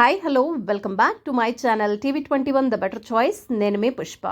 Hi hello welcome back to my channel TV twenty one the better choice నేను మీ పుష్ప.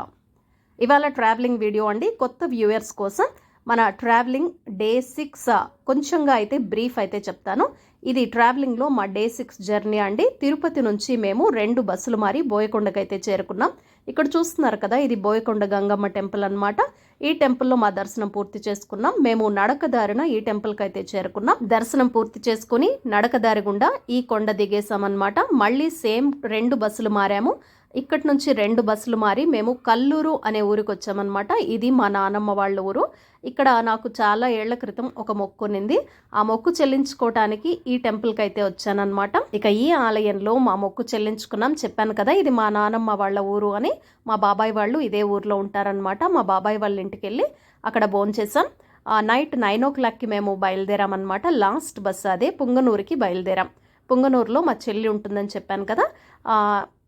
ఇవాళ travelling video అండి. కొత్త వ్యూయర్స్ కోసం మన ట్రావెలింగ్ డే సిక్స్ కొంచెంగా అయితే బ్రీఫ్ అయితే చెప్తాను. ఇది ట్రావెలింగ్లో మా డే సిక్స్ జర్నీ అండి. తిరుపతి నుంచి మేము రెండు బస్సులు మారి బోయకొండకైతే చేరుకున్నాం. ఇక్కడ చూస్తున్నారు కదా ఇది బోయకొండ గంగమ్మ టెంపుల్ అన్నమాట. ఈ టెంపుల్లో మా దర్శనం పూర్తి చేసుకున్నాం. మేము నడకదారిన ఈ టెంపుల్కి అయితే చేరుకున్నాం. దర్శనం పూర్తి చేసుకుని నడకదారి గుండా ఈ కొండ దిగేసామన్నమాట మళ్ళీ సేమ్ రెండు బస్సులు మారాము. ఇక్కడి నుంచి రెండు బస్సులు మారి మేము కల్లూరు అనే ఊరికి వచ్చామన్నమాట. ఇది మా నానమ్మ వాళ్ళ ఊరు. ఇక్కడ నాకు చాలా ఏళ్ళ క్రితం ఒక మొక్కు ఉన్నింది. ఆ మొక్కు చెల్లించుకోవటానికి ఈ టెంపుల్కి అయితే వచ్చానన్నమాట. ఇక ఈ ఆలయంలో మా మొక్కు చెల్లించుకున్నాం. చెప్పాను కదా ఇది మా నానమ్మ వాళ్ళ ఊరు అని మా బాబాయ్ వాళ్ళు ఇదే ఊర్లో ఉంటారనమాట మా బాబాయ్ వాళ్ళ ఇంటికి వెళ్ళి అక్కడ భోంచేసాం ఆ నైట్ నైన్ ఓ క్లాక్కి మేము బయలుదేరామన్నమాట. లాస్ట్ బస్సు అదే పుంగనూరుకి బయలుదేరాం. పుంగనూరులో మా చెల్లి ఉంటుందని చెప్పాను కదా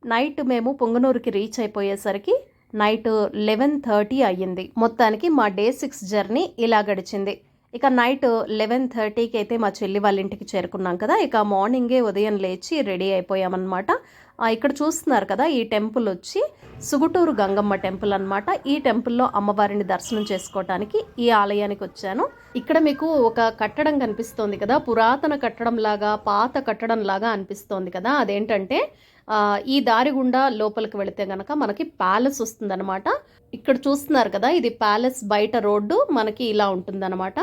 నైట్ మేము పొంగనూరుకి రీచ్ అయిపోయేసరికి నైట్ లెవెన్ థర్టీ అయ్యింది. మొత్తానికి మా డే సిక్స్ జర్నీ ఇలా గడిచింది. ఇక నైట్ లెవెన్ థర్టీకి అయితే మా చెల్లి వాళ్ళ ఇంటికి చేరుకున్నాం కదా ఇక మార్నింగే ఉదయం లేచి రెడీ అయిపోయామన్నమాట. ఇక్కడ చూస్తున్నారు కదా ఈ టెంపుల్ వచ్చి సుగుటూరు గంగమ్మ టెంపుల్ అన్నమాట. ఈ టెంపుల్లో అమ్మవారిని దర్శనం చేసుకోవటానికి ఈ ఆలయానికి వచ్చాను. ఇక్కడ మీకు ఒక కట్టడం కనిపిస్తోంది కదా పురాతన కట్టడం లాగా పాత కట్టడం లాగా అనిపిస్తోంది కదా. అదేంటంటే ఈ దారి గుండా లోపలికి వెళితే గనక మనకి ప్యాలెస్ వస్తుందన్నమాట. ఇక్కడ చూస్తున్నారు కదా ఇది ప్యాలెస్ బయట రోడ్డు మనకి ఇలా ఉంటుందన్నమాట.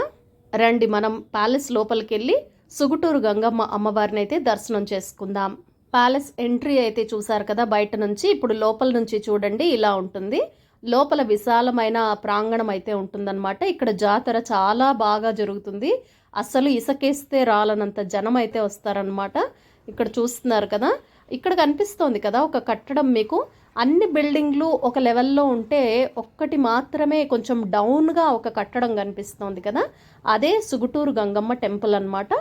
రండి మనం ప్యాలెస్ లోపలికి వెళ్ళి సుగుటూరు గంగమ్మ అమ్మవారిని అయితే దర్శనం చేసుకుందాం. ప్యాలెస్ ఎంట్రీ అయితే చూసారు కదా బయట నుంచి ఇప్పుడు లోపల నుంచి చూడండి ఇలా ఉంటుంది. లోపల విశాలమైన ప్రాంగణం అయితే ఉంటుందన్నమాట. ఇక్కడ జాతర చాలా బాగా జరుగుతుంది. అసలు ఇసకేస్తే రాలనంత జనం అయితే వస్తారనమాట ఇక్కడ చూస్తున్నారు కదా ఇక్కడ కనిపిస్తోంది కదా ఒక కట్టడం మీకు. అన్ని బిల్డింగ్లు ఒక లెవెల్లో ఉంటే ఒక్కటి మాత్రమే కొంచెం డౌన్గా ఒక కట్టడం కనిపిస్తోంది కదా. అదే సుగుటూరు గంగమ్మ టెంపుల్ అనమాట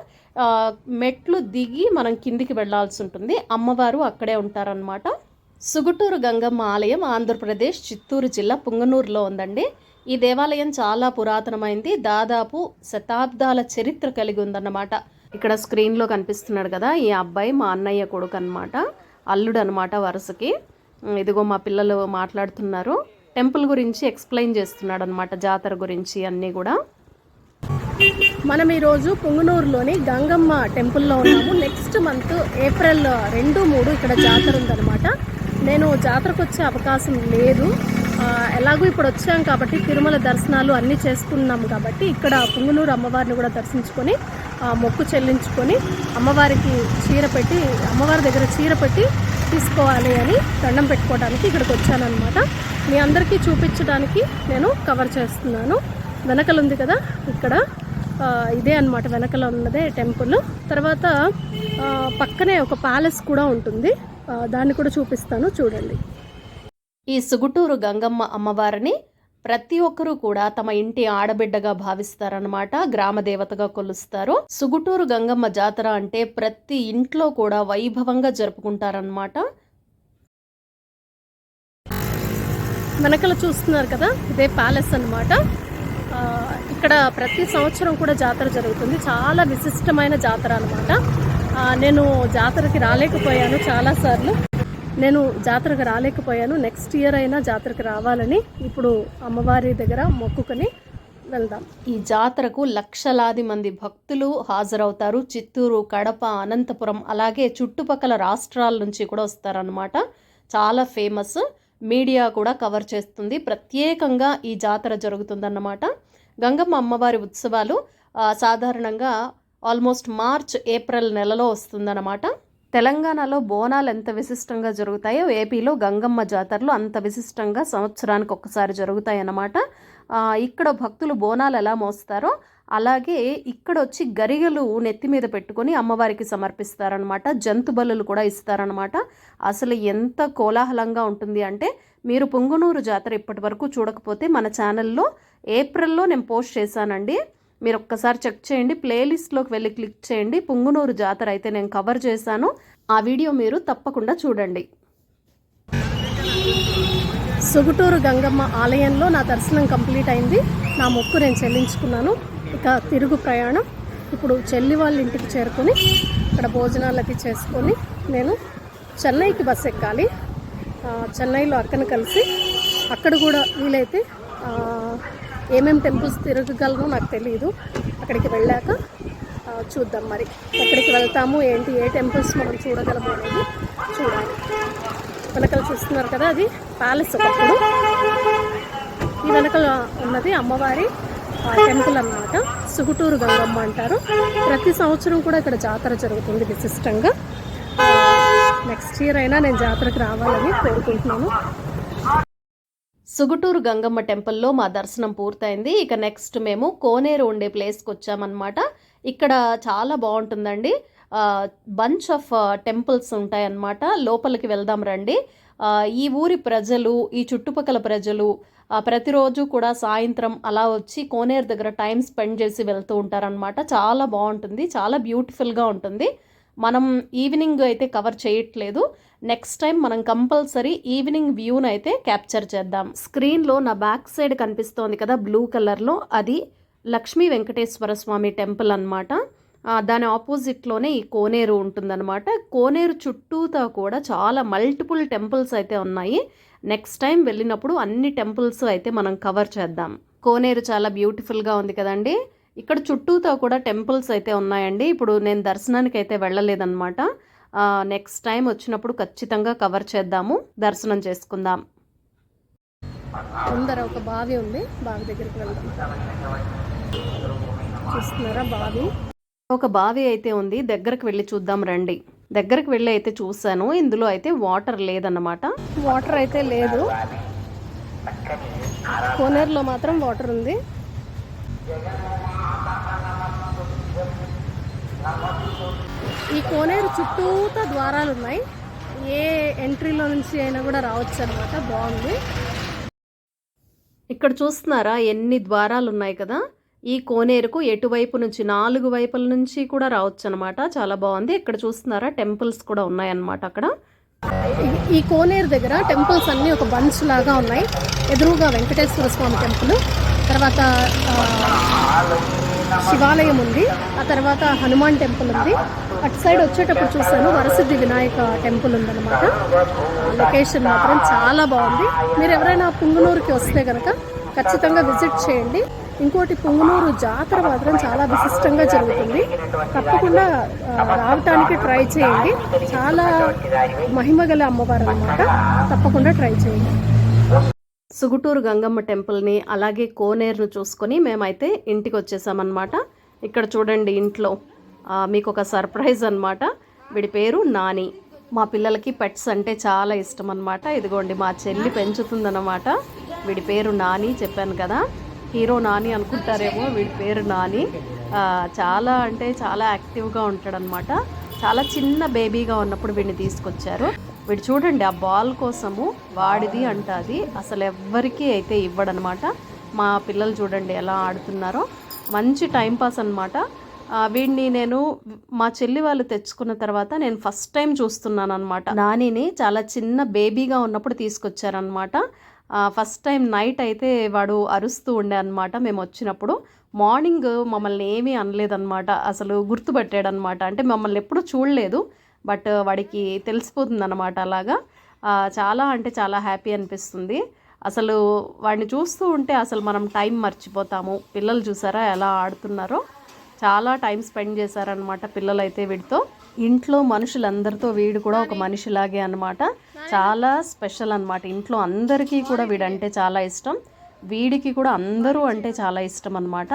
మెట్లు దిగి మనం కిందికి వెళ్ళాల్సి ఉంటుంది. అమ్మవారు అక్కడే ఉంటారనమాట సుగుటూరు గంగమ్మ ఆలయం ఆంధ్రప్రదేశ్ చిత్తూరు జిల్లా పుంగనూరులో ఉందండి. ఈ దేవాలయం చాలా పురాతనమైంది. దాదాపు శతాబ్దాల చరిత్ర కలిగి ఉందన్నమాట. ఇక్కడ స్క్రీన్లో కనిపిస్తున్నాడు కదా ఈ అబ్బాయి మా అన్నయ్య కొడుకు అనమాట అల్లుడు అనమాట వరుసకి. ఇదిగో మా పిల్లలు మాట్లాడుతున్నారు. టెంపుల్ గురించి ఎక్స్ప్లెయిన్ చేస్తున్నాడు అనమాట జాతర గురించి అన్నీ కూడా. మనం ఈరోజు పుంగనూరులోని గంగమ్మ టెంపుల్లో ఉన్నాము. నెక్స్ట్ మంత్ ఏప్రిల్ రెండు మూడు ఇక్కడ జాతర ఉందన్నమాట. నేను జాతరకు వచ్చే అవకాశం లేదు. ఎలాగో ఇప్పుడు వచ్చాం కాబట్టి తిరుమల దర్శనాలు అన్నీ చేసుకున్నాం కాబట్టి ఇక్కడ పుంగనూరు అమ్మవారిని కూడా దర్శించుకొని మొక్కు చెల్లించుకొని అమ్మవారికి చీర పెట్టి అమ్మవారి దగ్గర చీర పెట్టి తీసుకోవాలి అని దండం పెట్టుకోవడానికి ఇక్కడికి వచ్చానమాట మీ అందరికీ చూపించడానికి నేను కవర్ చేస్తున్నాను. వెనకలు ఉంది కదా ఇక్కడ ఇదే అన్నమాట. వెనకల ఉన్నదే టెంపుల్. తర్వాత పక్కనే ఒక ప్యాలెస్ కూడా ఉంటుంది. దాన్ని కూడా చూపిస్తాను. చూడండి. ఈ సుగుటూరు గంగమ్మ అమ్మవారిని ప్రతి ఒక్కరూ కూడా తమ ఇంటి ఆడబిడ్డగా భావిస్తారనమాట గ్రామ దేవతగా కొలుస్తారు. సుగుటూరు గంగమ్మ జాతర అంటే ప్రతి ఇంట్లో కూడా వైభవంగా జరుపుకుంటారనమాట వెనకల చూస్తున్నారు కదా ఇదే ప్యాలెస్ అనమాట ఇక్కడ ప్రతి సంవత్సరం కూడా జాతర జరుగుతుంది. చాలా విశిష్టమైన జాతర అనమాట నేను జాతరకి రాలేకపోయాను చాలాసార్లు నేను జాతరకు రాలేకపోయాను. నెక్స్ట్ ఇయర్ అయినా జాతరకు రావాలని ఇప్పుడు అమ్మవారి దగ్గర మొక్కుకొని వెళ్దాం. ఈ జాతరకు లక్షలాది మంది భక్తులు హాజరవుతారు. చిత్తూరు కడప అనంతపురం అలాగే చుట్టుపక్కల రాష్ట్రాల నుంచి కూడా వస్తారనమాట చాలా ఫేమస్ మీడియా కూడా కవర్ చేస్తుంది. ప్రత్యేకంగా ఈ జాతర జరుగుతుందన్నమాట. గంగమ్మ అమ్మవారి ఉత్సవాలు సాధారణంగా ఆల్మోస్ట్ మార్చ్ ఏప్రిల్ నెలలో వస్తుందన్నమాట. తెలంగాణలో బోనాలు ఎంత విశిష్టంగా జరుగుతాయో ఏపీలో గంగమ్మ జాతరలు అంత విశిష్టంగా సంవత్సరానికి ఒక్కసారి జరుగుతాయి అన్నమాట ఇక్కడ భక్తులు బోనాలు ఎలా మోస్తారో అలాగే ఇక్కడ వచ్చి గరిగలు నెత్తి మీద పెట్టుకొని అమ్మవారికి సమర్పిస్తారనమాట జంతు బలులు కూడా ఇస్తారనమాట అసలు ఎంత కోలాహలంగా ఉంటుంది అంటే మీరు పుంగునూరు జాతర ఇప్పటి వరకు చూడకపోతే మన ఛానల్లో ఏప్రిల్లో నేను పోస్ట్ చేశానండి. మీరు ఒక్కసారి చెక్ చేయండి ప్లేలిస్ట్లోకి వెళ్ళి క్లిక్ చేయండి. పుంగునూరు జాతర అయితే నేను కవర్ చేశాను. ఆ వీడియో మీరు తప్పకుండా చూడండి. సుగుటూరు గంగమ్మ ఆలయంలో నా దర్శనం కంప్లీట్ అయింది. నా మొక్కు నేను చెల్లించుకున్నాను. ఇక తిరుగు ప్రయాణం. ఇప్పుడు చెల్లి వాళ్ళ ఇంటికి చేరుకొని ఇక్కడ భోజనాలకి చేసుకొని నేను చెన్నైకి బస్ ఎక్కాలి. చెన్నైలో అక్కను కలిసి అక్కడ కూడా వీలైతే ఏమేమి టెంపుల్స్ తిరగగలనో నాకు తెలియదు అక్కడికి వెళ్ళాక చూద్దాం మరి. ఎక్కడికి వెళ్తాము ఏంటి ఏ టెంపుల్స్ మనం చూడగలము అనేది చూడాలి. వెనకలు చూస్తున్నారు కదా అది ప్యాలెస్ ఒకప్పుడు. ఈ వెనకాల ఉన్నది అమ్మవారి ఆ, టెంపుల్ అన్నమాట. సుగుటూరు గంగమ్మ అంటారు. ప్రతి సంవత్సరం కూడా ఇక్కడ జాతర జరుగుతుంది విశిష్టంగా. నెక్స్ట్ ఇయర్ అయినా నేను జాతరకు రావాలని కోరుకుంటున్నాను. సుగుటూరు గంగమ్మ టెంపుల్లో మా దర్శనం పూర్తయింది. ఇక నెక్స్ట్ మేము కోనేరు ఉండే ప్లేస్కి వచ్చామన్నమాట. ఇక్కడ చాలా బాగుంటుందండి. బంచ్ ఆఫ్ టెంపుల్స్ ఉంటాయన్నమాట. లోపలికి వెళ్దాం రండి. ఈ ఊరి ప్రజలు ఈ చుట్టుపక్కల ప్రజలు ప్రతిరోజు కూడా సాయంత్రం అలా వచ్చి కోనేరు దగ్గర టైం స్పెండ్ చేసి వెళ్తూ ఉంటారనమాట చాలా బాగుంటుంది. చాలా బ్యూటిఫుల్గా ఉంటుంది. మనం ఈవినింగ్ అయితే కవర్ చేయట్లేదు. నెక్స్ట్ టైం మనం కంపల్సరీ ఈవినింగ్ వ్యూని అయితే క్యాప్చర్ చేద్దాం. స్క్రీన్లో నా బ్యాక్ సైడ్ కనిపిస్తోంది కదా బ్లూ కలర్లో అది లక్ష్మీ వెంకటేశ్వర స్వామి టెంపుల్ అనమాట దాని ఆపోజిట్లోనే ఈ కోనేరు ఉంటుందన్నమాట. కోనేరు చుట్టూతా కూడా చాలా మల్టిపుల్ టెంపుల్స్ అయితే ఉన్నాయి. నెక్స్ట్ టైం వెళ్ళినప్పుడు అన్ని టెంపుల్స్ అయితే మనం కవర్ చేద్దాం. కోనేరు చాలా బ్యూటిఫుల్గా ఉంది కదండి. ఇక్కడ చుట్టూతో కూడా టెంపుల్స్ అయితే ఉన్నాయండి. ఇప్పుడు నేను దర్శనానికి అయితే వెళ్ళలేదన్నమాట నెక్స్ట్ టైం వచ్చినప్పుడు ఖచ్చితంగా కవర్ చేద్దాము. దర్శనం చేసుకుందాం. ముందర ఒక బావి ఉంది. బావి దగ్గరికి వెళ్దాం. చూస్తున్నారా బావి? ఒక బావి అయితే ఉంది. దగ్గరకు వెళ్ళి చూద్దాం రండి. దగ్గరకు వెళ్ళి అయితే చూశాను. ఇందులో అయితే వాటర్ లేదన్నమాట. వాటర్ అయితే లేదు. కోనేరులో మాత్రం వాటర్ ఉంది. ఈ కోనేరు చుట్టూతా ద్వారాలు ఉన్నాయి. ఏ ఎంట్రీలో నుంచి అయినా కూడా రావచ్చు అనమాట బాగుంది. ఇక్కడ చూస్తున్నారా? ఎన్ని ద్వారాలు ఉన్నాయి కదా? ఈ కోనేరుకు ఎటువైపు నుంచి? నాలుగు వైపుల నుంచి కూడా రావచ్చు అనమాట చాలా బాగుంది. ఇక్కడ చూస్తున్నారా? టెంపుల్స్ కూడా ఉన్నాయన్నమాట అక్కడ. ఈ- కోనేరు దగ్గర టెంపుల్స్ అన్నీ ఒక బంచ్ లాగా ఉన్నాయి. ఎదురుగా వెంకటేశ్వర స్వామి టెంపుల్. తర్వాత శివాలయం ఉంది. ఆ తర్వాత హనుమాన్ టెంపుల్ ఉంది. అటు సైడ్ వచ్చేటప్పుడు చూసాను వరసిద్ధి వినాయక టెంపుల్ ఉందన్నమాట. లొకేషన్ మాత్రం చాలా బాగుంది. మీరు ఎవరైనా పుంగనూరుకి వస్తే కనుక ఖచ్చితంగా విజిట్ చేయండి. ఇంకోటి పుంగనూరు జాతర మాత్రం చాలా విశిష్టంగా జరుగుతుంది. తప్పకుండా రావటానికి ట్రై చేయండి. చాలా మహిమగల అమ్మవారు అన్నమాట. తప్పకుండా ట్రై చేయండి. సుగుటూరు గంగమ్మ టెంపుల్ని అలాగే కోనేరును చూసుకొని మేమైతే ఇంటికి వచ్చేసామన్నమాట ఇక్కడ చూడండి ఇంట్లో మీకు ఒక సర్ప్రైజ్ అనమాట వీడి పేరు నాని. మా పిల్లలకి పెట్స్ అంటే చాలా ఇష్టం అనమాట ఇదిగోండి మా చెల్లి పెంచుతుందన్నమాట. వీడి పేరు నాని చెప్పాను కదా. హీరో నాని అనుకుంటారేమో వీడి పేరు నాని. చాలా అంటే చాలా యాక్టివ్గా ఉంటాడనమాట చాలా చిన్న బేబీగా ఉన్నప్పుడు వీడిని తీసుకొచ్చారు. వీడు చూడండి ఆ బాల్ కోసము వాడిది అంట అది అసలు ఎవ్వరికీ అయితే ఇవ్వడనమాట. మా పిల్లలు చూడండి ఎలా ఆడుతున్నారో. మంచి టైంపాస్ అనమాట వీడిని నేను మా చెల్లి వాళ్ళు తెచ్చుకున్న తర్వాత నేను ఫస్ట్ టైం చూస్తున్నాను అనమాట నానిని చాలా చిన్న బేబీగా ఉన్నప్పుడు తీసుకొచ్చారనమాట ఫస్ట్ టైం నైట్ అయితే వాడు అరుస్తూ ఉండే అనమాట మేము వచ్చినప్పుడు. మార్నింగ్ మమ్మల్ని ఏమీ అనలేదన్నమాట. అసలు గుర్తుపట్టాడనమాట అంటే మమ్మల్ని ఎప్పుడూ చూడలేదు. బట్ వాడికి తెలిసిపోతుంది అనమాట అలాగా చాలా అంటే చాలా హ్యాపీ అనిపిస్తుంది. అసలు వాడిని చూస్తూ ఉంటే అసలు మనం టైం మర్చిపోతాము. పిల్లలు చూసారా ఎలా ఆడుతున్నారో? చాలా టైం స్పెండ్ చేశారనమాట పిల్లలైతే వీడితో. ఇంట్లో మనుషులందరితో వీడు కూడా ఒక మనిషిలాగే అనమాట చాలా స్పెషల్ అనమాట ఇంట్లో అందరికీ కూడా వీడంటే చాలా ఇష్టం. వీడికి కూడా అందరూ అంటే చాలా ఇష్టం అనమాట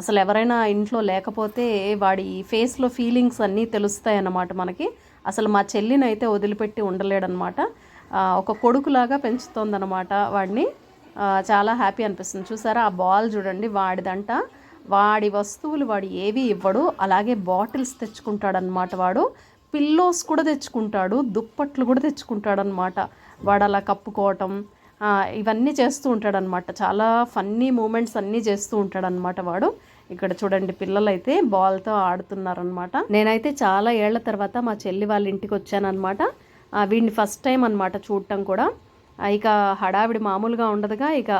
అసలు ఎవరైనా ఇంట్లో లేకపోతే వాడి ఫేస్లో ఫీలింగ్స్ అన్నీ తెలుస్తాయి అన్నమాట మనకి. అసలు మా చెల్లిని అయితే వదిలిపెట్టి ఉండలేడనమాట ఒక కొడుకులాగా పెంచుతోందనమాట వాడిని. చాలా హ్యాపీ అనిపిస్తుంది. చూసారా? ఆ బాల్ చూడండి వాడిదంట. వాడి వస్తువులు వాడు ఏవి ఇవ్వడు అలాగే బాటిల్స్ తెచ్చుకుంటాడనమాట వాడు. పిల్లోస్ కూడా తెచ్చుకుంటాడు దుప్పట్లు కూడా తెచ్చుకుంటాడనమాట వాడు అలా కప్పుకోవటం. ఇవన్నీ చేస్తూ ఉంటాడనమాట చాలా ఫన్నీ మూమెంట్స్ అన్నీ చేస్తూ ఉంటాడనమాట వాడు. ఇక్కడ చూడండి పిల్లలైతే బాల్తో ఆడుతున్నారనమాట నేనైతే చాలా ఏళ్ళ తర్వాత మా చెల్లి వాళ్ళ ఇంటికి వచ్చానమాట వీడిని ఫస్ట్ టైం అనమాట చూడటం కూడా. ఇక హడావిడి మామూలుగా ఉండదుగా ఇక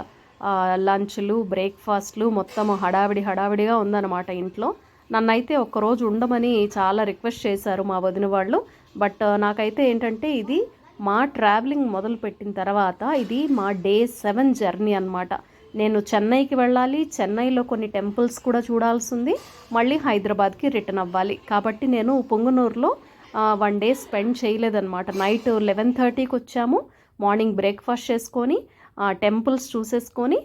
లంచ్లు బ్రేక్ఫాస్ట్లు మొత్తం హడావిడి హడావిడిగా ఉందన్నమాట ఇంట్లో. నన్నైతే ఒక్కరోజు ఉండమని చాలా రిక్వెస్ట్ చేశారు మా వదిన వాళ్ళు. బట్ నాకైతే ఏంటంటే ఇది మా ట్రావెలింగ్ మొదలుపెట్టిన తర్వాత ఇది మా డే సెవెన్ జర్నీ అనమాట నేను చెన్నైకి వెళ్ళాలి. చెన్నైలో కొన్ని టెంపుల్స్ కూడా చూడాల్సి ఉంది మళ్ళీ హైదరాబాద్కి రిటర్న్ అవ్వాలి. కాబట్టి నేను పొంగునూరులో వన్ డే స్పెండ్ చేయలేదన్నమాట. నైట్ లెవెన్ థర్టీకి వచ్చాము. మార్నింగ్ బ్రేక్ఫాస్ట్ చేసుకొని టెంపుల్స్ చూసేసుకొని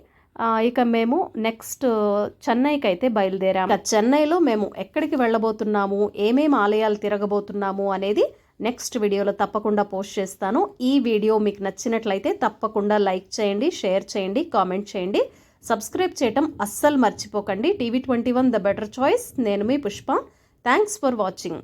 ఇక మేము నెక్స్ట్ చెన్నైకి అయితే బయలుదేరాము చెన్నైలో మేము ఎక్కడికి వెళ్ళబోతున్నాము? ఏమేమి ఆలయాలు తిరగబోతున్నాము అనేది నెక్స్ట్ వీడియోలో తప్పకుండా పోస్ట్ చేస్తాను. ఈ వీడియో మీకు నచ్చినట్లయితే తప్పకుండా లైక్ చేయండి షేర్ చేయండి కామెంట్ చేయండి. సబ్స్క్రైబ్ చేయటం అస్సలు మర్చిపోకండి. TV twenty one the better choice. నేను మీ పుష్ప. Thanks for watching.